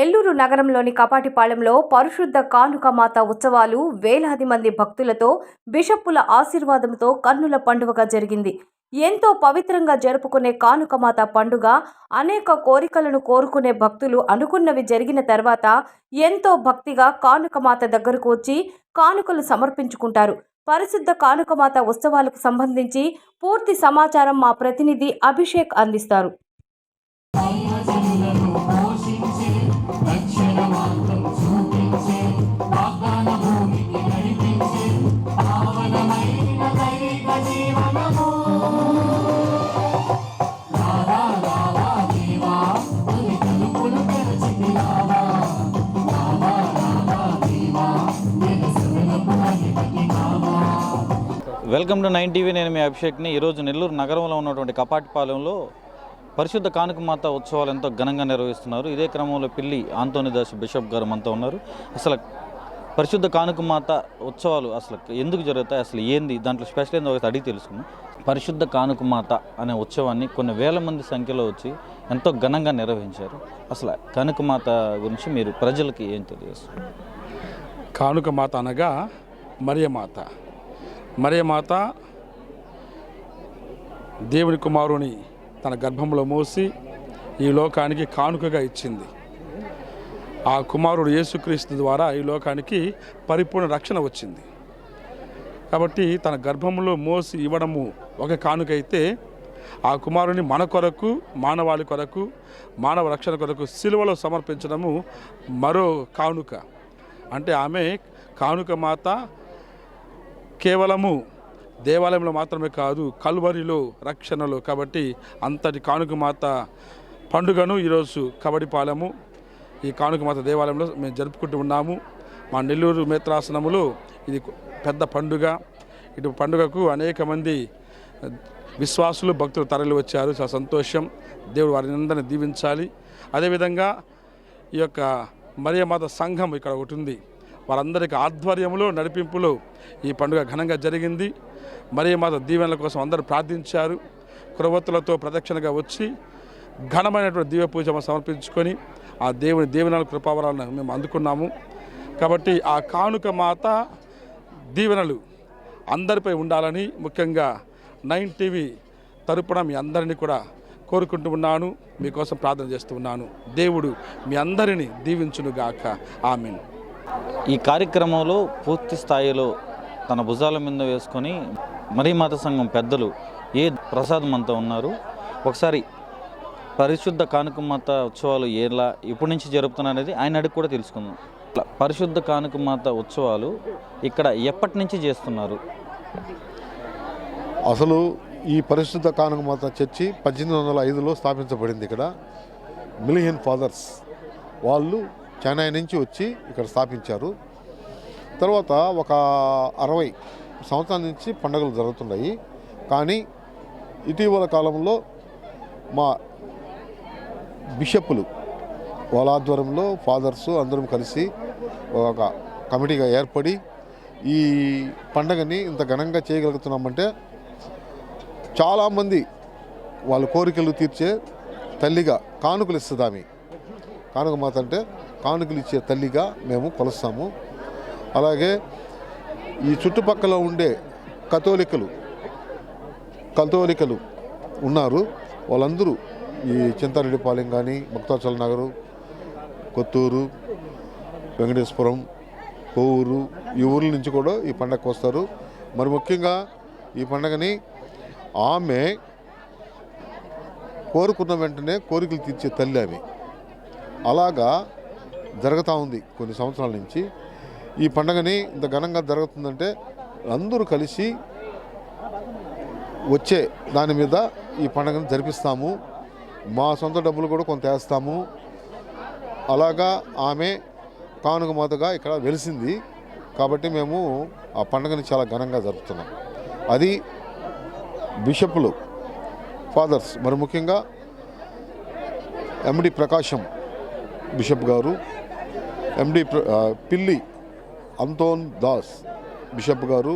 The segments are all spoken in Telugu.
నెల్లూరు నగరంలోని కపాటిపాళెంలో పరిశుద్ధ కానుకమాత ఉత్సవాలు వేలాది మంది భక్తులతో బిషప్పుల ఆశీర్వాదంతో కన్నుల పండుగగా జరిగింది. ఎంతో పవిత్రంగా జరుపుకునే కానుకమాత పండుగ అనేక కోరికలను కోరుకునే భక్తులు అనుకున్నవి జరిగిన తర్వాత ఎంతో భక్తిగా కానుకమాత దగ్గరకు వచ్చి కానుకలు సమర్పించుకుంటారు. పరిశుద్ధ కానుకమాత ఉత్సవాలకు సంబంధించి పూర్తి సమాచారం మా ప్రతినిధి అభిషేక్ అందిస్తారు. వెల్కమ్ టు నైన్ టీవీ నేను మీ అభిషేక్ని. ఈరోజు నెల్లూరు నగరంలో ఉన్నటువంటి కపాటిపాలెంలో పరిశుద్ధ కానుకమాత ఉత్సవాలు ఎంతో ఘనంగా నిర్వహిస్తున్నారు. ఇదే క్రమంలో పిల్లి ఆంతోనిదాస్ బిషప్ గారు మనతో ఉన్నారు. అసలు పరిశుద్ధ కానుకమాత ఉత్సవాలు అసలు ఎందుకు జరుగుతాయి? అసలు ఏంది? దాంట్లో స్పెషల్ ఏందో ఒకటి అడిగి తెలుసుకున్నాం పరిశుద్ధ కానుకమాత అనే ఉత్సవాన్ని కొన్ని వేల మంది సంఖ్యలో వచ్చి ఎంతో ఘనంగా నిర్వహించారు. అసలు కానుకమాత గురించి మీరు ప్రజలకి ఏం తెలియజేస్తారు? కానుకమాత అనగా మరియమాత. మరియమాత దేవుని కుమారుని తన గర్భంలో మోసి ఈ లోకానికి కానుకగా ఇచ్చింది. ఆ కుమారుడు యేసుక్రీస్తు ద్వారా ఈ లోకానికి పరిపూర్ణ రక్షణ వచ్చింది. కాబట్టి తన గర్భంలో మోసి ఇవ్వడము ఒక కానుక అయితే ఆ కుమారుని మన కొరకు మానవాళి కొరకు మానవ రక్షణ కొరకు సిలువలో సమర్పించడము మరో కానుక. అంటే ఆమె కానుక మాత కేవలము దేవాలయంలో మాత్రమే కాదు కల్వరిలో రక్షణలో కాబట్టి అంతటి కానుక మాత పండుగను ఈరోజు కబడిపాలెము. ఈ కానుక మాత దేవాలయంలో మేము జరుపుకుంటూ ఉన్నాము. మా నెల్లూరు మేత్రాసనములో ఇది పెద్ద పండుగ. ఇటు పండుగకు అనేక మంది విశ్వాసులు భక్తులు తరలి వచ్చారు. చాలా సంతోషం. దేవుడు వారిని అందరిని దీవించాలి. అదేవిధంగా ఈ యొక్క మరియమాత సంఘం ఇక్కడ ఒకటి ఉంది. వారందరికీ ఆధ్వర్యంలో నడిపింపులో ఈ పండుగ ఘనంగా జరిగింది. మరియమాత దీవెనల కోసం అందరూ ప్రార్థించారు. కురవత్తులతో ప్రదక్షిణగా వచ్చి ఘనమైనటువంటి దివ్య పూజ సమర్పించుకొని ఆ దేవుని దీవెనల కృపావరాలను మేము అందుకున్నాము. కాబట్టి ఆ కానుక మాత దీవెనలు అందరిపై ఉండాలని ముఖ్యంగా నైన్ టీవీ తరపున మీ అందరినీ కూడా కోరుకుంటూ ఉన్నాను. మీకోసం ప్రార్థన చేస్తూ ఉన్నాను. దేవుడు మీ అందరినీ దీవించునుగాక. ఆమెను. ఈ కార్యక్రమంలో పూర్తి స్థాయిలో తన భుజాల మీద వేసుకొని మరీ మాత సంఘం పెద్దలు ఏ ప్రసాదం అంతా ఉన్నారు. ఒకసారి పరిశుద్ధ కానుకమాత ఉత్సవాలు ఎలా ఇప్పటి నుంచి జరుపుతున్నారు ఆయన అడిగి కూడా తెలుసుకుందాం. పరిశుద్ధ కానుకమాత ఉత్సవాలు ఇక్కడ ఎప్పటి నుంచి చేస్తున్నారు? అసలు ఈ పరిశుద్ధ కానుకమాత చర్చి పద్దెనిమిది వందల ఐదులో స్థాపించబడింది ఇక్కడ. మిలియన్ ఫాదర్స్ వాళ్ళు చెన్నై నుంచి వచ్చి ఇక్కడ స్థాపించారు. తర్వాత ఒక అరవై సంవత్సరాల నుంచి పండుగలు జరుగుతున్నాయి. కానీ ఇటీవల కాలంలో మా బిషప్పులు వాళ్ళ ఆధ్వర్యంలో ఫాదర్స్ అందరం కలిసి ఒక కమిటీగా ఏర్పడి ఈ పండగని ఇంత ఘనంగా చేయగలుగుతున్నామంటే చాలామంది వాళ్ళ కోరికలు తీర్చే తల్లిగా కానుకలు ఇస్తుంది ఆమె. కానుక మాత అంటే కానుకలు ఇచ్చే తల్లిగా మేము కొలుస్తాము. అలాగే ఈ చుట్టుపక్కల ఉండే కథోలికలు కథోలికలు ఉన్నారు. వాళ్ళందరూ ఈ చింతారెడ్డిపాలెం కానీ భక్తాచల నగరు కొత్తూరు వెంకటేశ్వరం కోవూరు ఈ ఊర్ల నుంచి కూడా ఈ పండగకు వస్తారు. మరి ముఖ్యంగా ఈ పండగని ఆమె కోరుకున్న వెంటనే కోరికలు తీర్చే తల్లి ఆమె. అలాగా జరుగుతూ ఉంది కొన్ని సంవత్సరాల నుంచి. ఈ పండగని ఇంత ఘనంగా జరుగుతుందంటే అందరూ కలిసి వచ్చే దాని మీద ఈ పండుగను జరిపిస్తాము. మా సొంత డబ్బులు కూడా కొంత వేస్తాము. అలాగా ఆమె కానుక మాతగా ఇక్కడ వెలిసింది. కాబట్టి మేము ఆ పండుగని చాలా ఘనంగా జరుపుతున్నాం. అది బిషప్లు ఫాదర్స్ మరి ముఖ్యంగా ఎండి ప్రకాశం బిషప్ గారు ఎండి పిల్లి అంతోన్ దాస్ బిషప్ గారు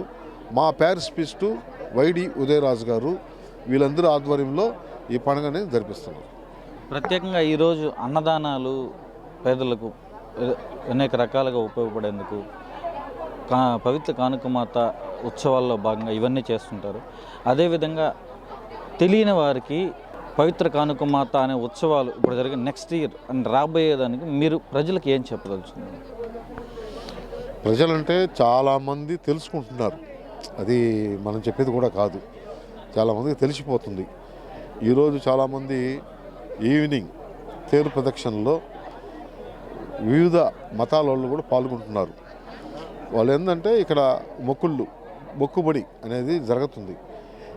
మా ప్యారిస్ పిస్టు వైడి ఉదయరాజు గారు వీళ్ళందరూ ఆధ్వర్యంలో ఈ పండుగని జరిపిస్తున్నారు. ప్రత్యేకంగా ఈరోజు అన్నదానాలు పేదలకు అనేక రకాలుగా ఉపయోగపడేందుకు కా పవిత్ర కానుకమాత ఉత్సవాల్లో భాగంగా ఇవన్నీ చేస్తుంటారు. అదేవిధంగా తెలియని వారికి పవిత్ర కానుకమాత అనే ఉత్సవాలు ఇప్పుడు జరిగే నెక్స్ట్ ఇయర్ అండ్ రాబోయేదానికి మీరు ప్రజలకు ఏం చెప్పదలుచుకున్నారు? ప్రజలంటే చాలామంది తెలుసుకుంటున్నారు. అది మనం చెప్పేది కూడా కాదు. చాలామందికి తెలిసిపోతుంది. ఈరోజు చాలామంది ఈవినింగ్ తేరు ప్రదక్షిణలో వివిధ మతాల వాళ్ళు కూడా పాల్గొంటున్నారు. వాళ్ళు ఏంటంటే ఇక్కడ మొక్కుళ్ళు మొక్కుబడి అనేది జరుగుతుంది.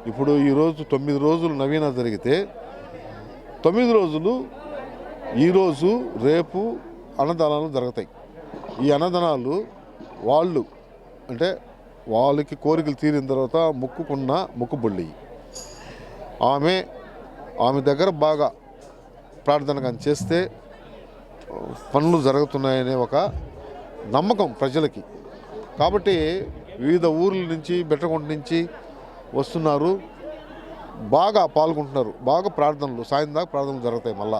ఇప్పుడు ఈరోజు తొమ్మిది రోజులు నవీన జరిగితే తొమ్మిది రోజులు ఈరోజు రేపు అన్నదానాలు జరుగుతాయి. ఈ అన్నదానాలు వాళ్ళు అంటే వాళ్ళకి కోరికలు తీరిన తర్వాత మొక్కుకున్న ముక్కుబుళ్ళి. ఆమె ఆమె దగ్గర బాగా ప్రార్థన కానీ చేస్తే పనులు జరుగుతున్నాయనే ఒక నమ్మకం ప్రజలకి. కాబట్టి వివిధ ఊర్ల నుంచి బెట్టకొండ నుంచి వస్తున్నారు. బాగా పాల్గొంటున్నారు. బాగా ప్రార్థనలు సాయం దాకా ప్రార్థనలు జరుగుతాయి మళ్ళా.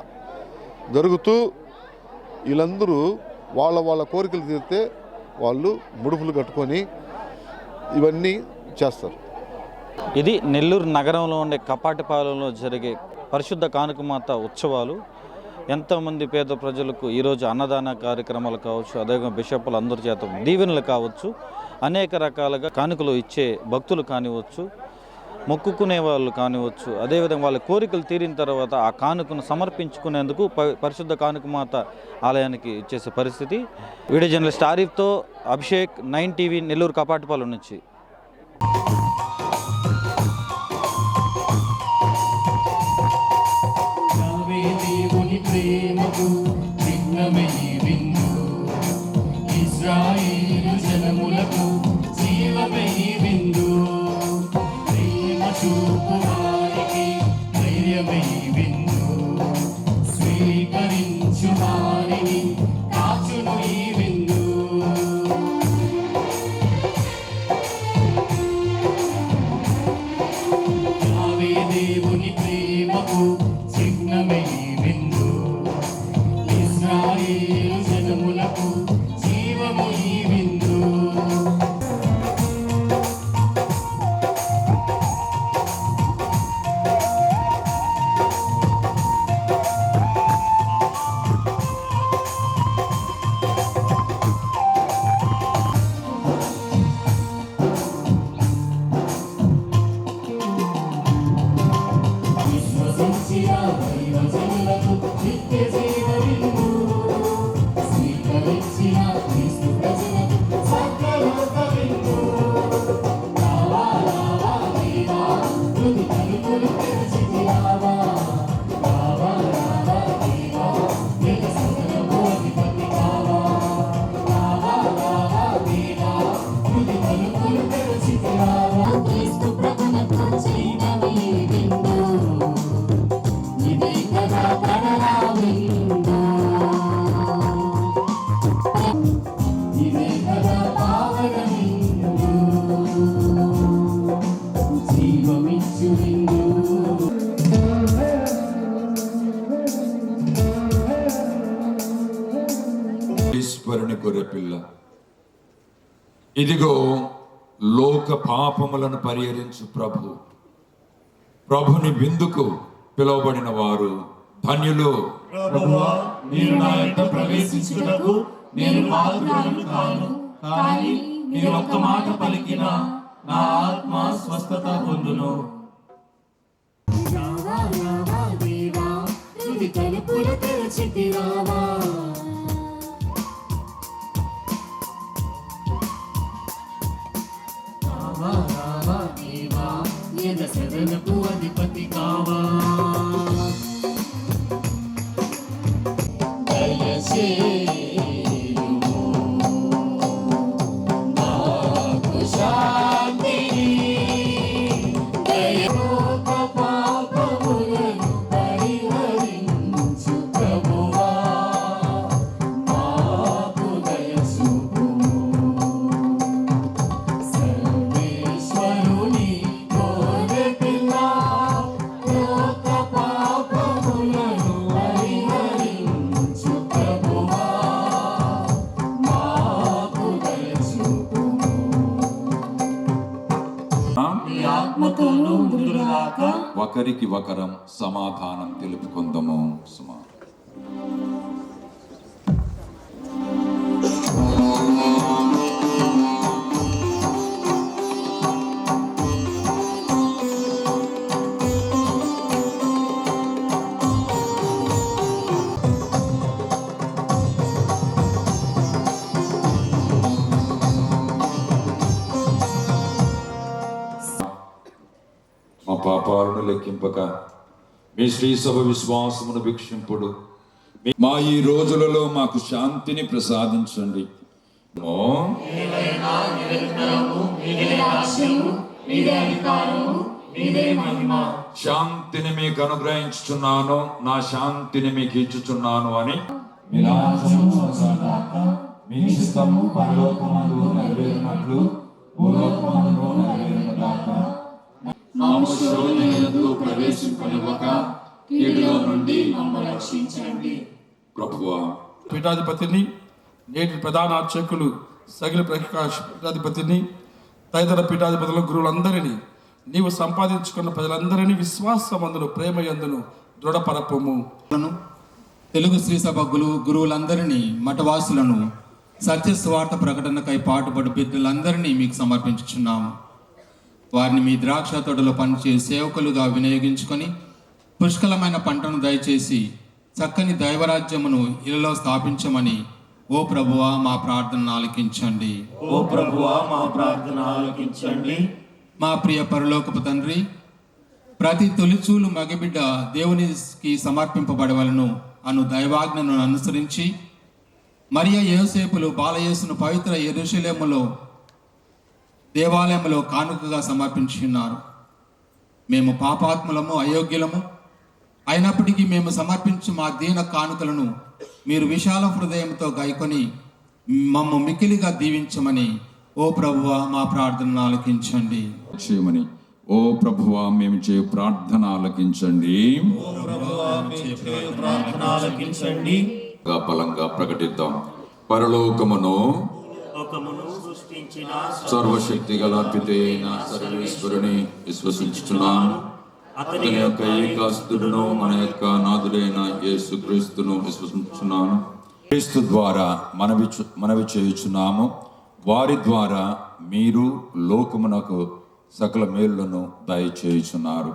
జరుగుతూ వీళ్ళందరూ వాళ్ళ వాళ్ళ కోరికలు తీరితే వాళ్ళు ముడుపులు కట్టుకొని ఇవన్నీ చేస్తారు. ఇది నెల్లూరు నగరంలో ఉండే కపాటిపాలెంలో జరిగే పరిశుద్ధ కానుకమాత ఉత్సవాలు. ఎంతోమంది పేద ప్రజలకు ఈరోజు అన్నదాన కార్యక్రమాలు కావచ్చు అదేవిధంగా బిషప్పులు అందరి చేత దీవెనలు కావచ్చు అనేక రకాలుగా కానుకలు ఇచ్చే భక్తులు కానివచ్చు మొక్కుకునే వాళ్ళు కానివచ్చు అదేవిధంగా వాళ్ళ కోరికలు తీరిన తర్వాత ఆ కానుకను సమర్పించుకునేందుకు ప- పరిశుద్ధ కానుకమాత ఆలయానికి ఇచ్చేసే పరిస్థితి. వీడియో జర్నలిస్ట్ ఆరిఫ్తో అభిషేక్ నైన్ టీవీ నెల్లూరు కపాటిపాలెం నుంచి. ఇదిగో లోక పాపములను పరిహరించు ప్రభు. ప్రభుని విందుకు పిలువబడిన వారు ధన్యులు. ప్రభువా మీరు నా యొక్క ప్రవేశించుటకు నేను కాను. కానీ మీరు ఒక్క మాట పలికిన నా ఆత్మ స్వస్థత పొందును. రావా రావా దేవా ఎద అధిపతి కావా? దయచేయుము ఒకరికి ఒకరం సమాధానం తెలుపుకుందాము సుమా. మా పాపాలను లెక్కింపక మీ శ్రీ సభ విశ్వాసమును భిక్షింపుడు మా ఈ రోజులలో మాకు శాంతిని ప్రసాదించండి. శాంతిని మీకు అనుగ్రహించుచున్నాను నా శాంతిని మీకు ఇచ్చుచున్నాను అని మీ చిత్తము పరలోకమందు నెరవేరినట్లు భూలోకమందు నెరవేరునుగాక మాము శోధనయందు ప్రవేశింపనివ్వక కీడులో నుండి మమ్మల్ని రక్షించండి. ప్రభువా పీఠాధిపతిని నేటి ప్రధాన అర్చకులు సగిలి ప్రకాష్ పీఠాధిపతిని తదితర పీఠాధిపతుల గురువులందరినీ నీవు సంపాదించుకున్న ప్రజలందరినీ విశ్వాసమందును ప్రేమయందును దృఢపరపము. లను, తెలుగు శ్రీ సభ గురు గురువులందరినీ మఠవాసులను సత్య స్వార్థ ప్రకటనకై పాటుపడు బిడ్డలందరినీ మీకు సమర్పించుచున్నాము. వారిని మీ ద్రాక్ష తోటలో పనిచేసే సేవకులుగా వినియోగించుకొని పుష్కలమైన పంటను దయచేసి చక్కని దైవరాజ్యమును ఇలలో స్థాపించమని ఓ ప్రభువా మా ప్రార్థనను ఆలకించండి. ఓ ప్రభువా మా ప్రార్థన ఆలకించండి. మా ప్రియ పరలోకపు తండ్రి ప్రతి తొలిచూలు మగబిడ్డ దేవునికి సమర్పింపబడవలను అను దైవాజ్ఞను అనుసరించి మరియ యోసేపులు బాలయేసును పవిత్ర ఎరుషలేములో దేవాలయంలో కానుకగా సమర్పించి ఉన్నారు మేము పాపాత్ములము అయోగ్యులము. అయినప్పటికీ మేము సమర్పించు మా దీన కానుకలను మీరు విశాల హృదయంతో గైకొని మమ్ము మికిలిగా దీవించమని ఓ ప్రభువా మా ప్రార్థనను ఆలకించండి. చేయమని ఓ ప్రభువా మేము చే ప్రార్థన ఆలకించండి. ప్రార్థన ఆలకించండి. గా బలంగా ప్రకటిద్దాం. పరలోకమును లోకమును సర్వశక్తి గల పితే అయిన సర్వేశ్వరుని విశ్వసించుచున్నాను అతని యొక్క ఏకాస్తుడును మన యొక్క నాథుడైన యేసు క్రీస్తును విశ్వసించుచున్నాను క్రీస్తు ద్వారా మనవి మనవి చేయుచున్నాము వారి ద్వారా మీరు లోకమునకు సకల మేలులను దయచేయుచున్నారు.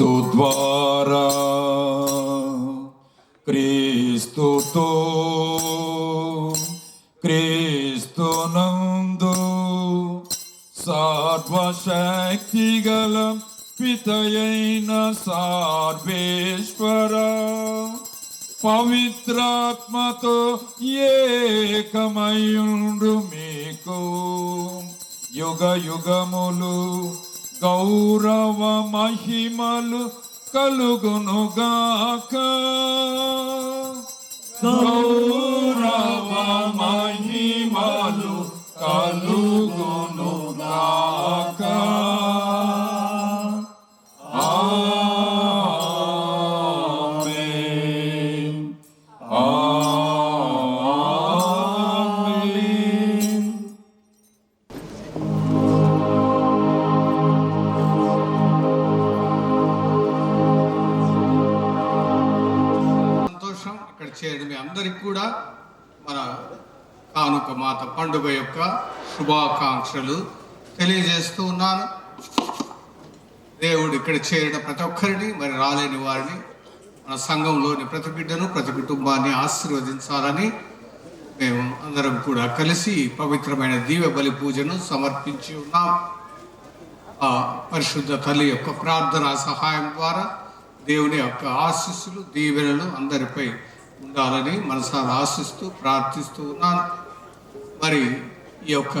క్రీస్తు ద్వారా క్రీస్తుతో క్రీస్తునందు సర్వశక్తి గల పితయైన సార్వేశ్వర పవిత్రాత్మతో ఏకమయుండు మీకు యుగ యుగములు గౌరవ మహిమలు కలుగునుగాక గౌరవ మహిమలు కలుగునుగాక చేయడమే మీ అందరికి కూడా మన కానుక మాత పండుగ యొక్క శుభాకాంక్షలు తెలియజేస్తూ ఉన్నాను. దేవుడు ఇక్కడ చేరిన ప్రతి ఒక్కరిని మరి రాలేని వారిని మన సంఘంలోని ప్రతి బిడ్డను ప్రతి కుటుంబాన్ని ఆశీర్వదించాలని మేము అందరం కూడా కలిసి పవిత్రమైన దీవ బలి పూజను సమర్పించి ఉన్నాం. ఆ పరిశుద్ధ తల్లి యొక్క ప్రార్థన సహాయం ద్వారా దేవుని యొక్క ఆశీస్సులు దీవెనలు అందరిపై ఉండాలని మనసారా ఆశిస్తూ ప్రార్థిస్తూ ఉన్నాను. మరి ఈ యొక్క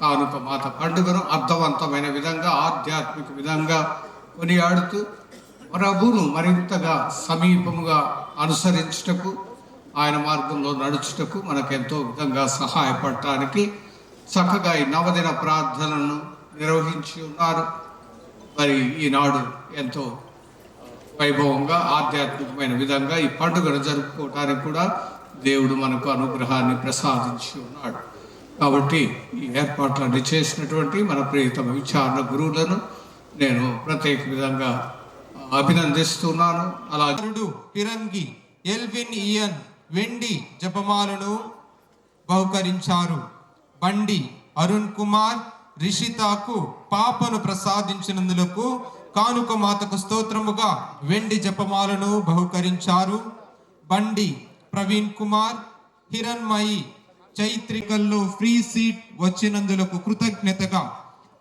కానుక మాత పండుగను అర్థవంతమైన విధంగా ఆధ్యాత్మిక విధంగా కొనియాడుతూ ప్రభును మరింతగా సమీపముగా అనుసరించుటకు ఆయన మార్గంలో నడుచుటకు మనకెంతో విధంగా సహాయపడటానికి చక్కగా ఈ నవదిన ప్రార్థనను నిర్వహించి ఉన్నారు. మరి ఈనాడు ఎంతో వైభవంగా ఆధ్యాత్మికమైన విధంగా ఈ పండుగను జరుపుకోవడానికి కూడా దేవుడు మనకు అనుగ్రహాన్ని ప్రసాదించి ఉన్నాడు. కాబట్టి ఈ ఏర్పాట్లన్నీ చేసినటువంటి మన ప్రియతమ విచారణ గురువులను నేను ప్రత్యేక విధంగా అభినందిస్తున్నాను. అలాగే కుమారుడు పిరంగి ఎల్విన్ ఇయన్ వెండి జపమాలను బహుకరించారు. బండి అరుణ్ కుమార్ రిషితాకు పాపను ప్రసాదించినందులకు కానుక మాతకు స్తోత్రముగా వెండి జపమాలను బహుకరించారు. బండి ప్రవీణ్ కుమార్ హిరణ్మయి చైత్రికల్లో ఫ్రీ సీట్ వచ్చినందులకు కృతజ్ఞతగా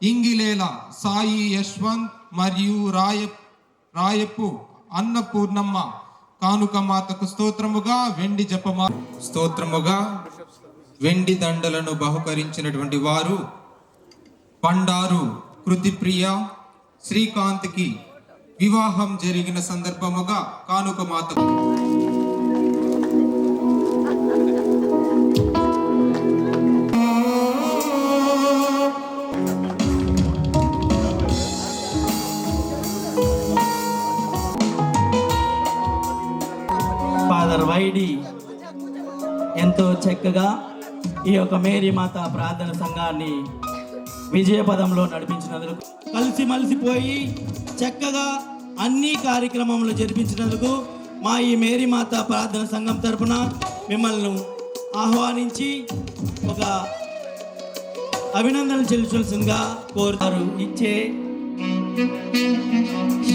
ఇంగిలేల సాయి యశ్వంత్ మరియు రాయ రాయపు అన్నపూర్ణమ్మ కానుక మాతకు స్తోత్రముగా వెండి జపమా స్తోత్రముగా వెండి దండలను బహుకరించినటువంటి వారు పండారు కృతిప్రియ శ్రీకాంత్కి వివాహం జరిగిన సందర్భముగా కానుక మాతకు ఫాదర్ వైడి ఎంతో చక్కగా ఈ యొక్క మేరీ మాత ప్రార్థన సంఘాన్ని విజయపదంలో నడిపించినందుకు కలిసి మలిసిపోయి చక్కగా అన్ని కార్యక్రమములు జరిపించినందుకు మా ఈ మేరీ మాత ప్రార్థన సంఘం తరపున మిమ్మల్ని ఆహ్వానించి ఒక అభినందనలు చెల్లించాల్సిందిగా కోరుతారు. ఇచ్చే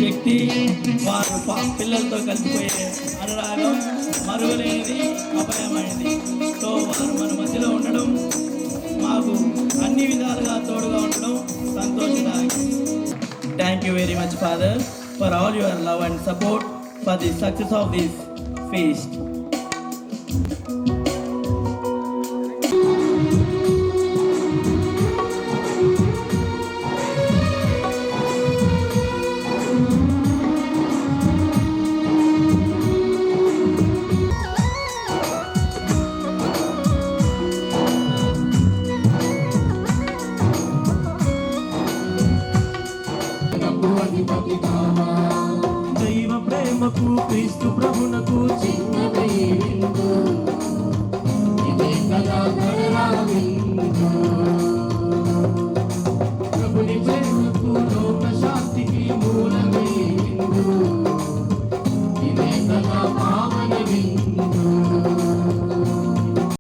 శక్తి వారు పిల్లలతో కలిసిపోయే అనురాగం మరువలేనిది అపాయమైనది. సో వారు మన మధ్యలో ఉండడం మాకు అన్ని విధాలుగా తోడుగా ఉండడం సంతోషదాయకం. Thank you very much father for all your love and support for the success of this feast